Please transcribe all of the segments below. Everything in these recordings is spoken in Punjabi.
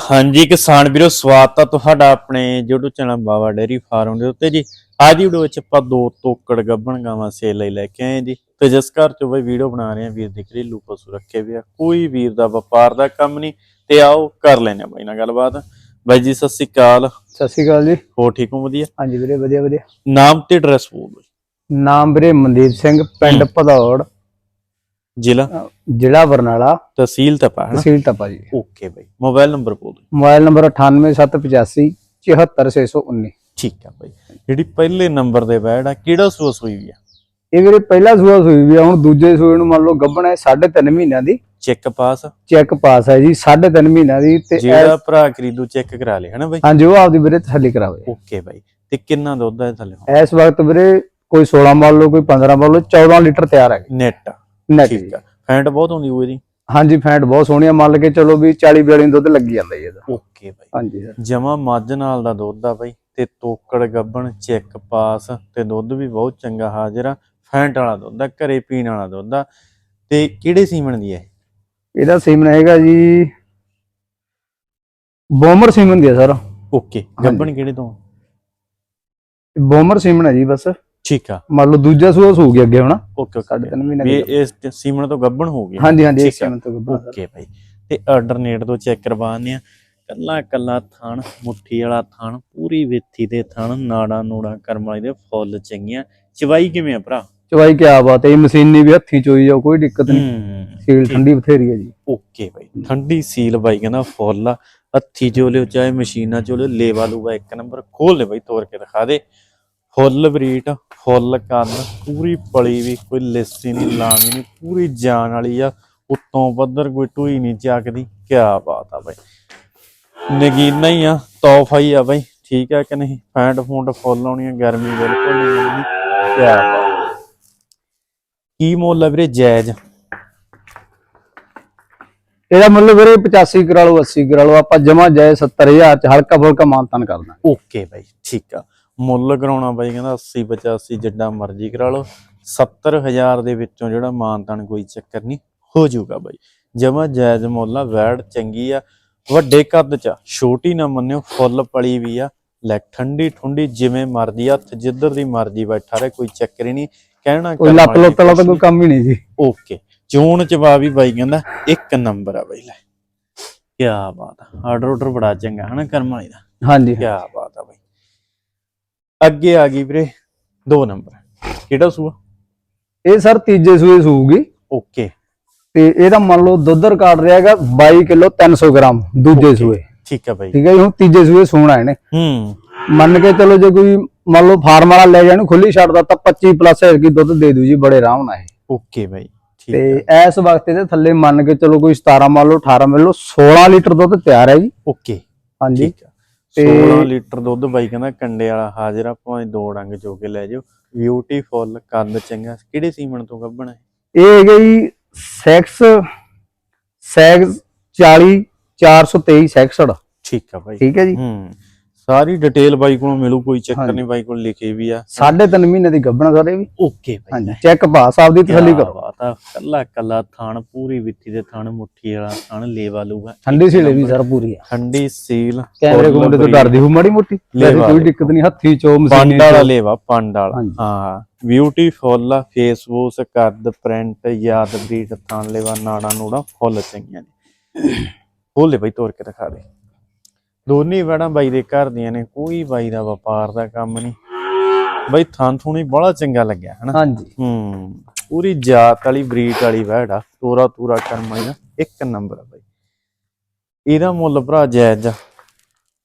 ਹਾਂਜੀ ਕਿਸਾਨ ਵੀਰੋ ਸਵਾਗਤ ਆ ਤੁਹਾਡਾ ਆਪਣੇ YouTube channel Bawa dairy farm ਦੇ ਉੱਤੇ ਜੀ। ਅੱਜ ਦੀ ਵੀਡੀਓ ਵਿੱਚ ਆਪਾਂ ਦੋ ਤੋਕੜ ਗੱਭਣ ਗਾਵਾਂ ਸੇਲ ਲਈ ਲੈ ਕੇ ਆਏ ਜੀ। ਤੇ ਜਿਸ ਘਰ ਚੋਂ ਬਈ ਵੀਡੀਓ ਬਣਾ ਰਹੇ ਆ ਵੀਰ ਦੇ ਘਰੇਲੂ ਪਸ਼ੂ ਰੱਖੇ ਵੀ ਆ ਕੋਈ ਵੀਰ ਦਾ ਵਪਾਰ ਦਾ ਕੰਮ ਨਹੀਂ। ਤੇ ਆਓ ਕਰ ਲੈਨੇ ਆ ਬਾਈ ਨਾਲ ਗੱਲਬਾਤ। ਬਾਈ ਜੀ ਸਤਿ ਸ੍ਰੀ ਅਕਾਲ। ਸਤਿ ਸ਼੍ਰੀ ਅਕਾਲ ਜੀ। ਹੋ ਠੀਕ ਹੋ? ਵਧੀਆ? ਹਾਂਜੀ ਵੀਰੇ ਵਧੀਆ ਵਧੀਆ। ਨਾਮ ਤੇ ਐਡਰੈਸ ਬੋਲ ਨਾਮ ਵੀਰੇ ਮਨਦੀਪ ਸਿੰਘ ਪਿੰਡ ਭਦੌੜ। ਜ਼ਿਲ੍ਹਾ? ਜ਼ਿਲ੍ਹਾ ਬਰਨਾਲਾ। ਤਹਿਸੀਲ ਤਪਾ ਹਨਾ ਤਹਿਸੀਲ ਤਪਾ ਜੀ। ਓਕੇ ਬਾਈ। ਮੋਬਾਈਲ ਨੰਬਰ ਬੋਲ ਦਿਓ। ਮੋਬਾਈਲ ਨੰਬਰ 98785 74619 ਠੀਕ ਆ ਬਾਈ। ਜਿਹੜੀ ਪਹਿਲੇ ਨੰਬਰ ਦੇ ਬੈਡ ਆ ਕਿਹੜਾ ਸੋਸ ਹੋਈ ਵੀ ਆ? ਇਹ ਵੀਰੇ ਪਹਿਲਾ ਸੂਆ ਸੂਈ ਵੀ ਆ ਹੁਣ ਦੂਜੇ ਸੂਏ ਨੂੰ ਮੰਨ ਲਓ ਗੱਭਣ ਹੈ 3.5 ਮਹੀਨਿਆਂ ਦੀ। ਚੈੱਕ ਪਾਸ ਚੈੱਕ ਪਾਸ ਹੈ ਜੀ 3.5 ਮਹੀਨਿਆਂ ਦੀ ਤੇ ਜਿਹੜਾ ਭਰਾ ਖਰੀਦੂ ਚੈੱਕ ਕਰਾ ਲੇ ਹਨਾ ਬਾਈ? ਹਾਂਜੀ ਉਹ ਆਪਦੀ ਵੀਰੇ ਤਸੱਲੀ ਕਰਾਵੇ। Okay bye. ਤੇ ਕਿੰਨਾ ਦੁੱਧ ਹੈ ਥੱਲੇ? ਇਸ ਵਕਤ ਵੀਰੇ ਕੋਈ 16 ਮੰਨ ਲਓ ਕੋਈ 15 ਮੰਨ ਲਓ 14 ਲੀਟਰ ਤਿਆਰ ਹੈ। ਨੈਟ ਨੈਟ ਠੀਕ ਆ। ਫੈਂਟ ਬਹੁਤ ਹੁੰਦੀ ਹੋਈ ਇਹਦੀ। ਹਾਂਜੀ ਫੈਂਟ ਬਹੁਤ ਸੋਹਣੀਆ ਮੰਨ ਕੇ ਚਲੋ ਵੀ 40 42 ਦੁੱਧ ਲੱਗੀ ਜਾਂਦਾ ਜੀ ਇਹਦਾ। Okay bye. ਹਾਂਜੀ ਸਰ ਜਮਾ ਮੱਝ ਨਾਲ ਦਾ ਦੁੱਧ ਆ ਬਾਈ ਤੇ ਤੋਕੜ ਗੱਬਣ ਚੈੱਕ ਪਾਸ ਤੇ ਦੁੱਧ ਵੀ ਬਹੁਤ ਚੰਗਾ ਹਾਜ਼ਰ ਆ। ਫੈਂਟ ਵਾਲਾ ਦੁੱਧ ਆ ਘਰੇ ਪੀਣ ਵਾਲਾ ਦੁੱਧ ਆ। ਤੇ ਕਿਹੜੇ ਸੀਮਨ ਦੀ ਹੈ ਇਹਦਾ ਸੀਮਨ ਹੈਗਾ ਜੀ ਬੋਮਰ ਸੀਮਨ ਦੀ ਹੈ ਸਰ। ਓਕੇ। ਗੱਬਣ ਕਿਹੜੇ ਤੋਂ ਬੋਮਰ ਸੀਮਨ ਹੈ ਜੀ ਬਸ। ਠੀਕ ਆ। ਮੰਨ ਲਓ ਦੂਜਾ ਸੂਆ ਸੂ ਗਿਆ ਅੱਗੇ ਹੁਣ ਓਕੇ ਓਕੇ ਤਿੰਨ ਮਹੀਨੇ ਵੀ ਇਹ ਇਸ ਸੀਮਨ ਤੋਂ ਗੱਬਣ ਹੋ ਗਈ। ਹਾਂਜੀ ਹਾਂਜੀ ਇਸ। ਸੀਮਨ ਤੋਂ ਸਰ ਓਕੇ ਭਾਈ। ਤੇ ਆਰਡਰਨੇਟ ਤੋਂ ਚੈੱਕ ਕਰਵਾਉਂਦੇ ਆ। ਕੱਲਾ ਕੱਲਾ ਥਣ ਮੁੱਠੀ ਵਾਲਾ ਥਣ ਪੂਰੀ ਵਿੱਥੀ ਦੇ ਥਣ ਨਾੜਾ ਨੂੜਾ ਕਰਮ ਵਾਲੀ ਦੇ ਫੁੱਲ ਚੰਗੀਆਂ। ਚਵਾਈ ਕਿਵੇਂ ਆ ਭਰਾ? ਚਵਾਈ ਕਿਆ ਬਾਤ ਹੈ। ਮਸ਼ੀਨੀ ਵੀ ਹੱਥੀ ਚੋਈ ਜਾ ਕੋਈ ਦਿੱਕਤ ਨਹੀਂ। ਸੀਲ ਠੰਡੀ ਬਥੇਰੀ ਹੈ ਜੀ। ਓਕੇ ਭਾਈ। ਠੰਡੀ ਸੀਲ ਬਾਈ ਕਹਿੰਦਾ ਫੁੱਲ ਹੱਥੀ ਚੋ ਲਿਓ ਚਾਹੇ ਮਸ਼ੀਨਾਂ ਚੋ ਲਿਓ ਲੇਵਾ ਲੂਗਾ ਇੱਕ ਨੰਬਰ ਖੋਲ ਲੈ ਬਾਈ ਤੋੜ ਕੇ ਦਿਖਾ ਦੇ। ਫੁੱਲ ਬਰੀਟ ਫੁੱਲ ਕੰਨ ਪੂਰੀ ਪਲੀ ਵੀ ਕੋਈ ਲਿੱਸੀ ਨਹੀਂ ਲਾਣੀ ਨਹੀਂ ਪੂਰੀ ਜਾਨ ਵਾਲੀ ਆ। ਉੱਤੋਂ ਪੱਧਰ ਕੋਈ ਟੂਈ ਨਹੀਂ ਚੱਕਦੀ। ਕਿਆ ਬਾਤ ਆ ਬਾਈ। ਨਗੀਨਾ ਹੀ ਆ ਤੋਹਫਾ ਹੀ ਆ ਬਾਈ। ਠੀਕ ਆ ਕਿ ਨਹੀਂ? ਫੈਂਟ ਫੂੰਟ ਫੁੱਲ ਆਉਣੀ ਆ ਗਰਮੀ ਬਿਲਕੁਲ ਨਹੀਂ ਲੱਗਣੀ ਕਿਆ। ਕੀ ਮੁੱਲ ਆ ਵੀਰੇ ਜਾਇਜ਼? ਇਹਦਾ ਮਤਲਬ ਵੀਰੇ 85 ਕਰਾ ਲਓ 80 ਕਰਾ ਲਓ ਆਪਾਂ ਜਮਾ ਜਾਏ 70000 ਚ ਹਲਕਾ ਫੁਲਕਾ ਮਾਨਤਨ ਕਰਦਾ ਓਕੇ ਬਾਈ ਠੀਕ ਆ। ਮੁੱਲ ਕਰਾਉਣਾ ਬਾਈ ਕਹਿੰਦਾ 80 85 ਜਿੱਡਾ ਮਰਜ਼ੀ ਕਰਾ ਲਓ। 70000 ਦੇ ਵਿੱਚੋਂ ਜਿਹੜਾ ਮਾਨਤਾਨ ਕੋਈ ਚੱਕਰ ਨਹੀਂ ਹੋ ਜਾਊਗਾ ਬਾਈ। ਜਮਾ ਜਾਇਜ਼ ਮੁੱਲ ਆ ਵੈੜ ਚੰਗੀ ਆ। ਵੱਡੇ ਕੱਦ ਚ ਛੋਟੀ ਨਾ ਮੰਨਿਓ ਫੁੱਲ ਪਲੀ ਵੀ ਆ। ਲੈ ਠੰਡੀ ਠੁੰਡੀ ਜਿਵੇਂ ਮਰਜ਼ੀ ਹੱਥ ਜਿੱਧਰ ਦੀ ਮਰਜ਼ੀ ਬੈਠਾ ਰਹੇ ਕੋਈ ਚੱਕਰ ਹੀ ਨਹੀਂ। ਕਹਿਣਾ ਕੋਈ ਵਾਲੀ ਲੁੱਤ ਵਾਲਾ ਤਾਂ ਕੋਈ ਕੰਮ ਹੀ ਨਹੀਂ ਜੀ। ਓਕੇ ਚੋਣ ਚਵਾ ਵੀ ਬਾਈ ਕਹਿੰਦਾ ਇੱਕ ਨੰਬਰ ਆ ਬਾਈ ਲੈ। ਕੀ ਬਾਤ ਆ ਆਰਡਰ ਆਰਡਰ ਬੜਾ ਚੰਗਾ ਹਨਾ ਕਰਮ ਵਾਲੀ ਦਾ? ਹਾਂਜੀ ਕੀ ਬਾਤ ਆ ਬਾਈ। ਅੱਗੇ ਆ ਗਈ ਵੀਰੇ 2 ਨੰਬਰ। ਕਿਹੜਾ ਸੂਆ? ਇਹ ਸਰ ਤੀਜੇ ਸੂਏ ਸੂਗੀ। ਓਕੇ। ਤੇ ਇਹਦਾ ਮੰਨ ਲਓ ਦੁੱਧ ਰਿਕਾਰਡ ਰਿਹਾਗਾ 22 ਕਿਲੋ 300 ਗ੍ਰਾਮ ਦੂਜੇ. ਸੂਏ। ਠੀਕ ਆ ਬਾਈ। ਠੀਕ ਹੈ ਜੀ ਹੁਣ ਤੀਜੇ ਸੂਏ ਸੂਣਾ ਇਹਨੇ ਹੂੰ। ਮੰਨ ਕੇ ਚਲੋ ਜੇ ਕੋਈ ਮੰਨ ਲਓ ਫਾਰਮ ਵਾਲਾ ਲੈ ਜਾਣ ਖੁੱਲੀ ਛੱਡਦਾ ਤਾਂ 25 ਪਲੱਸ ਕੀ ਦੁੱਧ ਦੇ ਦੂ ਜੀ ਬੜੇ ਆਰਾਮ ਨਾਲ ਇਹ। ਓਕੇ ਬਾਈ ਤੇ ਇਸ ਵਕਤ ਇਹਦੇ ਥੱਲੇ ਮੰਨ ਕੇ ਚਲੋ ਕੋਈ 17 ਮੰਨ ਲਓ 18 ਮੰਨ ਲਓ 16 ਲੀਟਰ ਦੁੱਧ ਤਿਆਰ ਹੈ ਜੀ। ਓਕੇ। ਹਾਂਜੀ। ਤੇ- 16 ਲੀਟਰ ਦੁੱਧ ਬਾਈ ਕਹਿੰਦਾ ਕੰਡੇ ਵਾਲਾ ਹਾਜ਼ਰ ਆ ਭਾਵੇਂ ਦੋ ਡੰਗ ਚੋ ਕੇ ਲੈ ਜਾਓ। ਬਿਊਟੀਫੁੱਲ ਕੱਦ ਚੰਗਾ। ਕਿਹੜੇ ਸੀਮਨ ਤੋਂ ਗੱਭਣਾ ਹੈ ਇਹ ਹੈਗਾ ਜੀ ਸੈਕਸ ਸੈਕਸ 40 423 ਸੈਕਸਡ ਠੀਕ ਆ ਬਾਈ। ਠੀਕ ਹੈ ਜੀ। ਹੂੰ। ਸਾਰੀ ਡਿਟੇਲ ਬਾਈ ਕੋਲੋਂ ਮਿਲੂ ਕੋਈ ਚੱਕਰ ਹਾਂਜੀ। ਨਹੀਂ ਬਾਈ ਕੋਲ ਲਿਖੀ ਵੀ ਆ। ਸਾਢੇ ਤਿੰਨ ਮਹੀਨੇ ਦੀ ਗੱਭਣਾ ਸਾਰੇ ਵੀ। Okay bye. ਹਾਂਜੀ ਚੈੱਕ ਪਾਸ ਆਪਦੀ ਤਸੱਲੀ ਕਿਆ ਕਰੋ। ਬਾਤ ਆ ਕੱਲਾ ਕੱਲਾ ਥਣ ਪੂਰੀ ਵਿੱਥੀ ਦੇ ਥਣ ਮੁੱਠੀ ਵਾਲਾ ਥਣ ਲੇਵਾ ਲੂਗਾ। ਠੰਡੀ ਸੀਲੇ ਵੀ ਸਰ ਪੂਰੀ ਆ। ਠੰਡੀ ਸੀਲ। ਕੈਮਰੇ ਕੋਲ ਤੋਂ ਡਰਦੀ ਹੋ ਮਾੜੀ ਮੋਟੀ। ਵੈਸੇ ਲੇਵਾ ਕੋਈ। ਦਿੱਕਤ ਨਹੀਂ ਹੱਥੀ ਚੋ ਮਸ਼ੀਨੀ ਪੰਡ ਵਾਲਾ ਚੋ। ਲੇਵਾ ਪੰਡ ਵਾਲਾ। ਹਾਂਜੀ। ਹਾਂ ਬਿਊਟੀਫੁੱਲ ਆ ਫੇਸਬੁੱਕ ਕੱਦ ਪ੍ਰਿੰਟ ਯਾਦ ਬਰੀਡ ਥਣ ਲੇਵਾ ਨਾੜਾ ਨੂੜਾ ਫੁੱਲ ਚੰਗੀਆਂ ਨੇ। ਬਈ ਤੋੜ ਕੇ ਦਿਖਾ ਦੇ। ਦੋਨੀ ਵੜਾਂ ਬਾਈ ਦੇ ਘਰ ਦੀਆਂ ਨੇ ਕੋਈ ਬਾਈ ਦਾ ਵਪਾਰ ਦਾ ਕੰਮ ਨਹੀਂ। ਬਈ ਥਾਂ ਥੂਣੀ ਬੜਾ ਚੰਗਾ ਲੱਗਿਆ ਹਨਾ? ਹਾਂਜੀ। ਹੂੰ ਪੂਰੀ ਜਾਤ ਵਾਲੀ ਬਰੀਡ ਵਾਲੀ ਵੈੜ ਆ ਤੋਰਾ ਤੂਰਾ ਕਰਮ ਇੱਕ ਨੰਬਰ ਆ ਬਾਈ। ਇਹਦਾ ਮੁੱਲ ਭਰਾ ਜਾਇਜ਼ ਆ।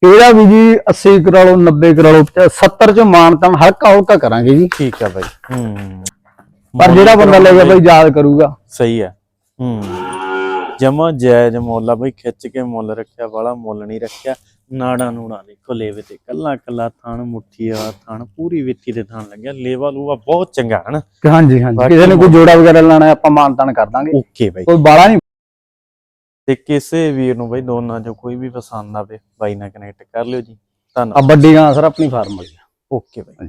ਇਹਦਾ ਵੀ ਜੀ 80 ਕਰਾ ਲਓ 90 ਕਰਾ ਲਓ 70 ਚ ਮਾਨਤਨ ਹਲਕਾ ਹਲਕਾ ਕਰਾਂਗੇ ਜੀ। ਠੀਕ ਆ ਬਾਈ ਹੂੰ। ਪਰ ਜਿਹੜਾ ਬੰਦਾ ਲੈ ਗਿਆ ਬਈ ਯਾਦ ਕਰੂਗਾ। ਸਹੀ ਆ ਹੂੰ। ਜਮਾ ਜਾਇਜ਼ ਮੁੱਲ ਆ ਬਈ ਖਿੱਚ ਕੇ ਮੁੱਲ ਰੱਖਿਆ ਵਾਲਾ ਮੁੱਲ ਨਹੀਂ ਰੱਖਿਆ। ਨਾੜਾ ਨੂੜਾ ਦੇਖੋ ਲੇਵੇ ਤੇ ਕੱਲਾ ਕੱਲਾ ਥਣ ਮੁੱਠੀ ਆ ਥਣ ਪੂਰੀ ਵਿੱਥੀ ਦੇ ਥਣ ਲੱਗਿਆ ਲੇਵਾ ਲੂਆ ਬਹੁਤ ਚੰਗਾ ਹਨ ਹਾਂਜੀ ਹਾਂਜੀ। ਕਿਸੇ ਨੇ ਕੋਈ ਜੋੜਾ ਵਗੈਰਾ ਲੈਣਾ ਆਪਾਂ ਮਾਨਤਨ ਕਰ ਦਾਂਗੇ। Okay bye. ਕੋਈ ਬਾਲਾ ਨਹੀਂ? ਤੇ ਕਿਸੇ ਵੀਰ ਨੂੰ ਬਈ ਦੋਨਾਂ ਚੋਂ ਕੋਈ ਵੀ ਪਸੰਦ ਆਵੇ ਬਾਈ ਨਾਲ ਕਨੈਕਟ ਕਰ ਲਿਓ ਜੀ। ਆ ਧੰਨਵਾਦ। ਵੱਡੀ ਗਾਂ ਸਰ ਆਪਣੀ ਫਾਰਮ ਵਾਲੀ ਆ। Okay bye.